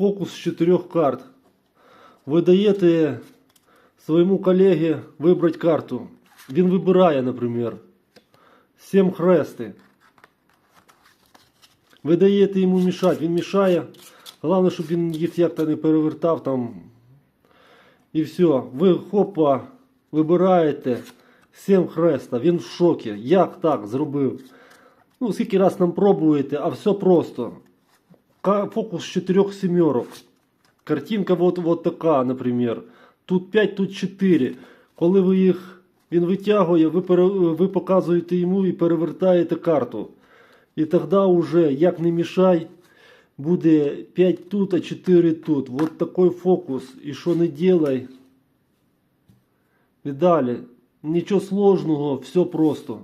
фокус з чотирьох карт. Ви даєте своєму колегі вибрати карту. Він вибирає, наприклад, 7 хрести. Ви даєте йому мішати, він мішає. Головне, щоб він їх як-то не перевертав там. І все. Ви хопа, вибираєте 7 хреста. Він в шокі. Як так зробив? Ну, скільки раз нам пробуєте, а все просто. Фокус з чотирьох сімерок. Картинка вот, вот така, наприклад. Тут 5, тут 4. Коли ви їх, він витягує, ви, пере, ви показуєте йому і перевертаєте карту. І тоді вже, як не мішай, буде 5 тут, а 4 тут. Вот такой фокус. І що не делай. І далі. Нічого сложного, все просто.